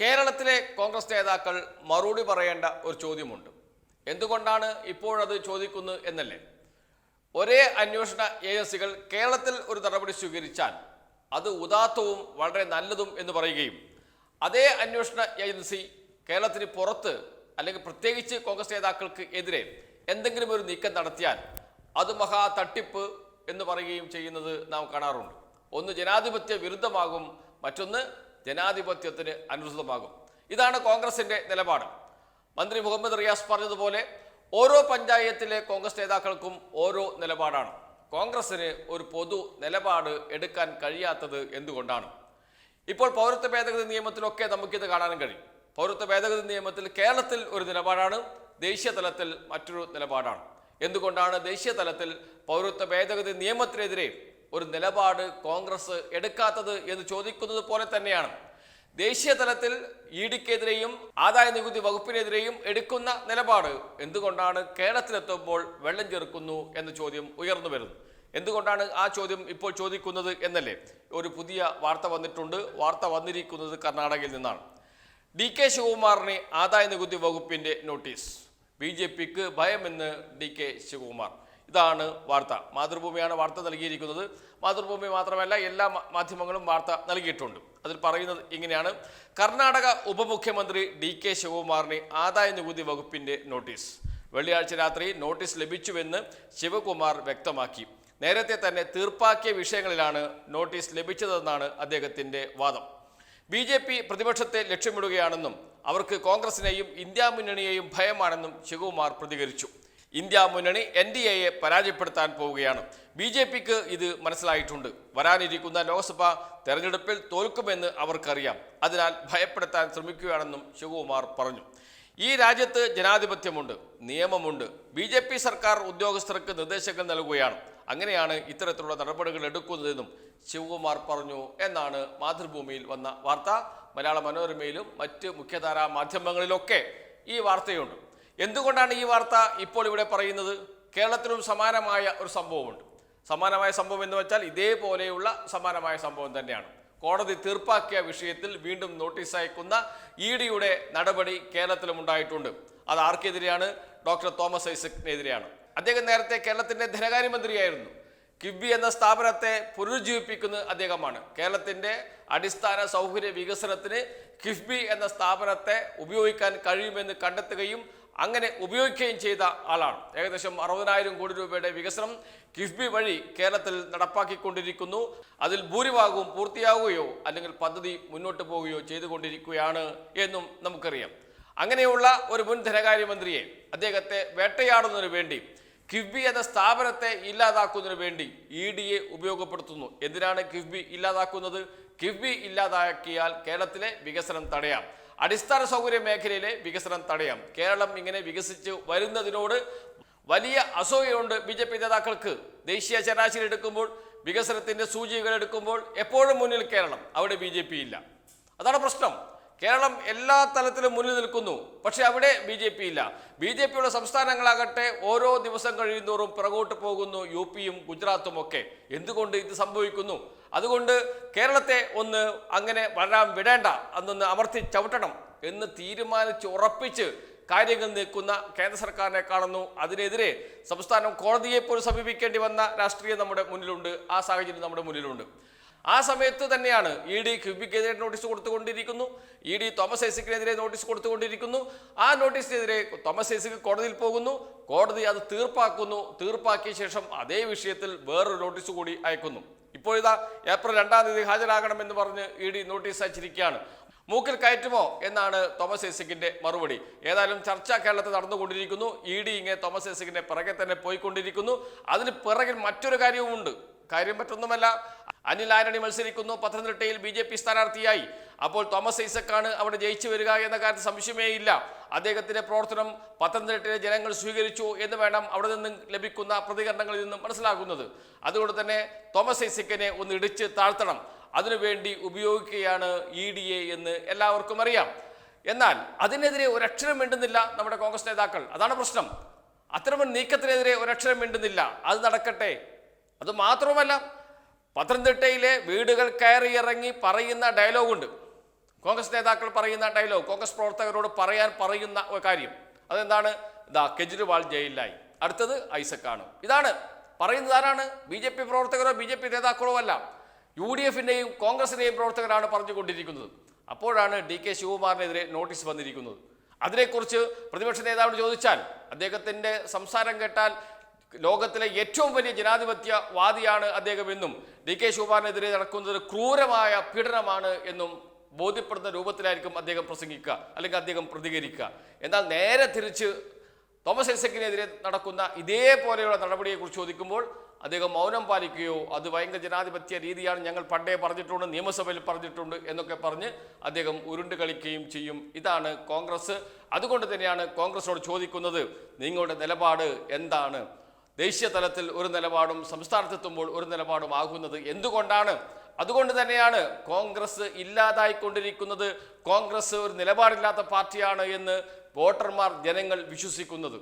കേരളത്തിലെ കോൺഗ്രസ് നേതാക്കൾ മറുപടി പറയേണ്ട ഒരു ചോദ്യമുണ്ട്. എന്തുകൊണ്ടാണ് ഇപ്പോഴത് ചോദിക്കുന്നത് എന്നല്ലേ? ഒരേ അന്വേഷണ ഏജൻസികൾ കേരളത്തിൽ ഒരു നടപടി സ്വീകരിച്ചാൽ അത് ഉദാത്തവും വളരെ നല്ലതും എന്ന് പറയുകയും അതേ അന്വേഷണ ഏജൻസി കേരളത്തിന് പുറത്ത് അല്ലെങ്കിൽ പ്രത്യേകിച്ച് കോൺഗ്രസ് നേതാക്കൾക്ക് എതിരെ എന്തെങ്കിലും ഒരു നീക്കം നടത്തിയാൽ അത് മഹാ തട്ടിപ്പ് എന്ന് പറയുകയും ചെയ്യുന്നത് നാം കാണാറുണ്ട്. ഒന്ന് ജനാധിപത്യ വിരുദ്ധമാകും മറ്റൊന്ന് ജനാധിപത്യത്തിന് അനുസൃതമാകും. ഇതാണ് കോൺഗ്രസിന്റെ നിലപാട്. മന്ത്രി മുഹമ്മദ് റിയാസ് പറഞ്ഞതുപോലെ ഓരോ പഞ്ചായത്തിലെ കോൺഗ്രസ് നേതാക്കൾക്കും ഓരോ നിലപാടാണ്. കോൺഗ്രസിന് ഒരു പൊതു നിലപാട് എടുക്കാൻ കഴിയാത്തത് എന്തുകൊണ്ടാണ്? ഇപ്പോൾ പൗരത്വ ഭേദഗതി നിയമത്തിലൊക്കെ നമുക്കിത് കാണാനും കഴിയും. പൗരത്വ ഭേദഗതി നിയമത്തിൽ കേരളത്തിൽ ഒരു നിലപാടാണ് ദേശീയ തലത്തിൽ മറ്റൊരു നിലപാടാണ്. എന്തുകൊണ്ടാണ് ദേശീയ തലത്തിൽ പൗരത്വ ഭേദഗതി നിയമത്തിനെതിരെ ഒരു നിലപാട് കോൺഗ്രസ് എടുക്കാത്തത് എന്ന് ചോദിക്കുന്നത് പോലെ തന്നെയാണ്. ദേശീയ തലത്തിൽ ഇ ഡിക്കെതിരെയും ആദായ നികുതി വകുപ്പിനെതിരെയും എടുക്കുന്ന നിലപാട് എന്തുകൊണ്ടാണ് കേരളത്തിലെത്തുമ്പോൾ വെള്ളം ചേർക്കുന്നു എന്ന ചോദ്യം ഉയർന്നു വരുന്നു. എന്തുകൊണ്ടാണ് ആ ചോദ്യം ഇപ്പോൾ ചോദിക്കുന്നത് എന്നല്ലേ? ഒരു പുതിയ വാർത്ത വന്നിട്ടുണ്ട്. വാർത്ത വന്നിരിക്കുന്നത് കർണാടകയിൽ നിന്നാണ്. ഡി കെ ശിവകുമാറിന് ആദായ നികുതി വകുപ്പിന്റെ നോട്ടീസ്. ബി ജെ പിക്ക് ഭയമെന്ന് ഡി കെ ശിവകുമാർ. ഇതാണ് വാർത്ത. മാതൃഭൂമിയാണ് വാർത്ത നൽകിയിരിക്കുന്നത്. മാതൃഭൂമി മാത്രമല്ല എല്ലാ മാധ്യമങ്ങളും വാർത്ത നൽകിയിട്ടുണ്ട്. അതിൽ പറയുന്നത് ഇങ്ങനെയാണ്. കർണാടക ഉപമുഖ്യമന്ത്രി ഡി കെ ശിവകുമാറിന് ആദായ നികുതി വകുപ്പിന്റെ നോട്ടീസ്. വെള്ളിയാഴ്ച രാത്രി നോട്ടീസ് ലഭിച്ചുവെന്ന് ശിവകുമാർ വ്യക്തമാക്കി. നേരത്തെ തന്നെ തീർപ്പാക്കിയ വിഷയങ്ങളിലാണ് നോട്ടീസ് ലഭിച്ചതെന്നാണ് അദ്ദേഹത്തിന്റെ വാദം. ബി ജെ പി പ്രതിപക്ഷത്തെ ലക്ഷ്യമിടുകയാണെന്നും അവർക്ക് കോൺഗ്രസിനെയും ഇന്ത്യ മുന്നണിയെയും ഭയമാണെന്നും ശിവകുമാർ പ്രതികരിച്ചു. ഇന്ത്യ മുന്നണി എൻ ഡി എയെ പരാജയപ്പെടുത്താൻ പോവുകയാണ്. ബി ജെ പിക്ക് ഇത് മനസ്സിലായിട്ടുണ്ട്. വരാനിരിക്കുന്ന ലോക്സഭാ തെരഞ്ഞെടുപ്പിൽ തോൽക്കുമെന്ന് അവർക്കറിയാം. അതിനാൽ ഭയപ്പെടുത്താൻ ശ്രമിക്കുകയാണെന്നും ശിവകുമാർ പറഞ്ഞു. ഈ രാജ്യത്ത് ജനാധിപത്യമുണ്ട് നിയമമുണ്ട്. ബി ജെ പി സർക്കാർ ഉദ്യോഗസ്ഥർക്ക് നിർദ്ദേശങ്ങൾ നൽകുകയാണ്. അങ്ങനെയാണ് ഇത്തരത്തിലുള്ള നടപടികൾ എടുക്കുന്നതെന്നും ശിവകുമാർ പറഞ്ഞു എന്നാണ് മാതൃഭൂമിയിൽ വന്ന വാർത്ത. മലയാള മനോരമയിലും മറ്റ് മുഖ്യധാരാ മാധ്യമങ്ങളിലൊക്കെ ഈ വാർത്തയുണ്ട്. എന്തുകൊണ്ടാണ് ഈ വാർത്ത ഇപ്പോൾ ഇവിടെ പറയുന്നത്? കേരളത്തിലും സമാനമായ ഒരു സംഭവമുണ്ട്. സമാനമായ സംഭവം എന്ന് വെച്ചാൽ ഇതേപോലെയുള്ള സമാനമായ സംഭവം തന്നെയാണ്. കോടതി തീർപ്പാക്കിയ വിഷയത്തിൽ വീണ്ടും നോട്ടീസ് അയക്കുന്ന ഇ ഡിയുടെ നടപടി കേരളത്തിലും ഉണ്ടായിട്ടുണ്ട്. അത് ആർക്കെതിരെയാണ്? ഡോക്ടർ തോമസ് ഐസക്കിനെതിരെയാണ്. അദ്ദേഹം നേരത്തെ കേരളത്തിന്റെ ധനകാര്യമന്ത്രിയായിരുന്നു. കിബി എന്ന സ്ഥാപനത്തെ പുനരുജ്ജീവിപ്പിക്കുന്നത് അദ്ദേഹമാണ്. കേരളത്തിന്റെ അടിസ്ഥാന സൗകര്യ വികസനത്തിന് കിഫ്ബി എന്ന സ്ഥാപനത്തെ ഉപയോഗിക്കാൻ കഴിയുമെന്ന് കണ്ടെത്തുകയും അങ്ങനെ ഉപയോഗിക്കുകയും ചെയ്ത ആളാണ്. ഏകദേശം അറുപതിനായിരം കോടി രൂപയുടെ വികസനം കിഫ്ബി വഴി കേരളത്തിൽ നടപ്പാക്കിക്കൊണ്ടിരിക്കുന്നു. അതിൽ ഭൂരിഭാഗവും പൂർത്തിയാവുകയോ അല്ലെങ്കിൽ പദ്ധതി മുന്നോട്ട് പോവുകയോ ചെയ്തുകൊണ്ടിരിക്കുകയാണ് എന്നും നമുക്കറിയാം. അങ്ങനെയുള്ള ഒരു മുൻ ധനകാര്യമന്ത്രിയെ അദ്ദേഹത്തെ വേട്ടയാടുന്നതിന് വേണ്ടി കിഫ്ബി എന്ന സ്ഥാപനത്തെ ഇല്ലാതാക്കുന്നതിന് വേണ്ടി ഇ ഡിയെ ഉപയോഗപ്പെടുത്തുന്നു. എന്തിനാണ് കിഫ്ബി ഇല്ലാതാക്കുന്നത്? കിഫ്ബി ഇല്ലാതാക്കിയാൽ കേരളത്തിലെ വികസനം തടയാം. അടിസ്ഥാന സൗകര്യ മേഖലയിലെ വികസനം തടയാം. കേരളം ഇങ്ങനെ വികസിച്ച് വരുന്നതിനോട് വലിയ അസൂയയുണ്ട് ബി ജെ പി നേതാക്കൾക്ക്. ദേശീയ ശരാശരി എടുക്കുമ്പോൾ വികസനത്തിന്റെ സൂചികകൾ എടുക്കുമ്പോൾ എപ്പോഴും മുന്നിൽ കേരളം. അവിടെ ബി ഇല്ല. അതാണ് പ്രശ്നം. കേരളം എല്ലാ തലത്തിലും മുന്നിൽ നിൽക്കുന്നു. പക്ഷെ അവിടെ ബി ജെ പി ഇല്ല. ബി ജെ പിയുടെ സംസ്ഥാനങ്ങളാകട്ടെ ഓരോ ദിവസം കഴിയുന്നോറും പിറകോട്ട് പോകുന്നു യു പിയും ഗുജറാത്തും ഒക്കെ. എന്തുകൊണ്ട് ഇത് സംഭവിക്കുന്നു? അതുകൊണ്ട് കേരളത്തെ ഒന്ന് അങ്ങനെ വളരാൻ വിടേണ്ട അന്നൊന്ന് അമർത്തി ചവിട്ടണം എന്ന് തീരുമാനിച്ച് ഉറപ്പിച്ച് കാര്യങ്ങൾ നീക്കുന്ന കേന്ദ്ര സർക്കാരിനെ കാണുന്നു. അതിനെതിരെ സംസ്ഥാനം കോടതിയെ പോലും സമീപിക്കേണ്ടി വന്ന രാഷ്ട്രീയം നമ്മുടെ മുന്നിലുണ്ട്. ആ സാഹചര്യം നമ്മുടെ മുന്നിലുണ്ട്. ആ സമയത്ത് തന്നെയാണ് ഇ ഡി ക്യൂബിക്കെതിരെ നോട്ടീസ് കൊടുത്തുകൊണ്ടിരിക്കുന്നു. ഇ ഡി തോമസ് ഐസക്കിനെതിരെ നോട്ടീസ് കൊടുത്തുകൊണ്ടിരിക്കുന്നു. ആ നോട്ടീസിനെതിരെ തോമസ് ഐസക് കോടതിയിൽ പോകുന്നു. കോടതി അത് തീർപ്പാക്കുന്നു. തീർപ്പാക്കിയ ശേഷം അതേ വിഷയത്തിൽ വേറൊരു നോട്ടീസ് കൂടി അയക്കുന്നു. ഇപ്പോഴിതാ ഏപ്രിൽ രണ്ടാം തീയതി ഹാജരാകണമെന്ന് പറഞ്ഞ് ഇ ഡി നോട്ടീസ് അയച്ചിരിക്കുകയാണ്. മൂക്കിൽ കയറ്റുമോ എന്നാണ് തോമസ് ഐസക്കിന്റെ മറുപടി. ഏതായാലും ചർച്ച കേരളത്തിൽ നടന്നുകൊണ്ടിരിക്കുന്നു. ഇ ഡി ഇങ്ങനെ തോമസ് ഐസക്കിന്റെ പിറകെ തന്നെ പോയിക്കൊണ്ടിരിക്കുന്നു. അതിന് പിറകിൽ മറ്റൊരു കാര്യവുമുണ്ട്. കാര്യം മറ്റൊന്നുമല്ല. അനിൽ ആന്റണി മത്സരിക്കുന്നു. പത്തനംതിട്ടയിൽ ബി ജെ പി സ്ഥാനാർത്ഥിയായി. അപ്പോൾ തോമസ് ഐസക്കാണ് അവിടെ ജയിച്ചു വരിക എന്ന കാര്യത്തിൽ സംശയമേ ഇല്ല. അദ്ദേഹത്തിന്റെ പ്രവർത്തനം പത്തനംതിട്ടയിലെ ജനങ്ങൾ സ്വീകരിച്ചു എന്ന് വേണം അവിടെ നിന്നും ലഭിക്കുന്ന പ്രതികരണങ്ങളിൽ നിന്നും മനസ്സിലാക്കുന്നത് അതുകൊണ്ട് തന്നെ തോമസ് ഐസക്കിനെ ഒന്ന് ഇടിച്ച് താഴ്ത്തണം. അതിനുവേണ്ടി ഉപയോഗിക്കുകയാണ് ഇ ഡി എ എന്ന് എല്ലാവർക്കും അറിയാം. എന്നാൽ അതിനെതിരെ ഒരക്ഷരം മിണ്ടുന്നില്ല നമ്മുടെ കോൺഗ്രസ് നേതാക്കൾ. അതാണ് പ്രശ്നം. അത്തരമൊരു നീക്കത്തിനെതിരെ ഒരക്ഷരം മിണ്ടുന്നില്ല. അത് നടക്കട്ടെ. അത് മാത്രമല്ല പത്തനംതിട്ടയിലെ വീടുകൾ കയറിയിറങ്ങി പറയുന്ന ഡയലോഗുണ്ട്. കോൺഗ്രസ് നേതാക്കൾ പറയുന്ന ഡയലോഗ് കോൺഗ്രസ് പ്രവർത്തകരോട് പറയാൻ പറയുന്ന കാര്യം. അതെന്താണ്? ഇതാ കെജ്രിവാൾ ജയിലിലായി. അടുത്തത് ഐസക്കാണ്. ഇതാണ്. പറയുന്നത് ആരാണ്? ബി ജെ പി പ്രവർത്തകരോ ബി ജെ പി നേതാക്കളോ അല്ല. യു ഡി എഫിന്റെയും കോൺഗ്രസിന്റെയും പ്രവർത്തകരാണ് പറഞ്ഞുകൊണ്ടിരിക്കുന്നത്. അപ്പോഴാണ് ഡി കെ ശിവകുമാറിനെതിരെ നോട്ടീസ് വന്നിരിക്കുന്നത്. അതിനെക്കുറിച്ച് പ്രതിപക്ഷ നേതാവിന് ചോദിച്ചാൽ അദ്ദേഹത്തിന്റെ സംസാരം കേട്ടാൽ ലോകത്തിലെ ഏറ്റവും വലിയ ജനാധിപത്യവാദിയാണ് അദ്ദേഹം എന്നും ഡി കെ ശിവകുമാറിനെതിരെ നടക്കുന്നത് ക്രൂരമായ പീഡനമാണ് എന്നും ബോധ്യപ്പെടുന്ന രൂപത്തിലായിരിക്കും അദ്ദേഹം പ്രസംഗിക്കുക അല്ലെങ്കിൽ അദ്ദേഹം പ്രതികരിക്കുക. എന്നാൽ നേരെ തിരിച്ച് തോമസ് ഐസക്കിനെതിരെ നടക്കുന്ന ഇതേപോലെയുള്ള നടപടിയെക്കുറിച്ച് ചോദിക്കുമ്പോൾ അദ്ദേഹം മൗനം പാലിക്കുകയോ അത് ഭയങ്കര ജനാധിപത്യ രീതിയാണ് ഞങ്ങൾ പണ്ടേ പറഞ്ഞിട്ടുണ്ട് നിയമസഭയിൽ പറഞ്ഞിട്ടുണ്ട് എന്നൊക്കെ പറഞ്ഞ് അദ്ദേഹം ഉരുണ്ട് കളിക്കുകയും ചെയ്യും. ഇതാണ് കോൺഗ്രസ്. അതുകൊണ്ട് തന്നെയാണ് കോൺഗ്രസിനോട് ചോദിക്കുന്നത് നിങ്ങളുടെ നിലപാട് എന്താണ്? ദേശീയ തലത്തിൽ ഒരു നിലപാടും സംസ്ഥാനത്തെത്തുമ്പോൾ ഒരു നിലപാടും ആകുന്നത് എന്തുകൊണ്ടാണ്? അതുകൊണ്ട് തന്നെയാണ് കോൺഗ്രസ് ഇല്ലാതായിക്കൊണ്ടിരിക്കുന്നത്. കോൺഗ്രസ് ഒരു നിലപാടില്ലാത്ത പാർട്ടിയാണ് എന്ന് വോട്ടർമാർ ജനങ്ങൾ വിശ്വസിക്കുന്നത്.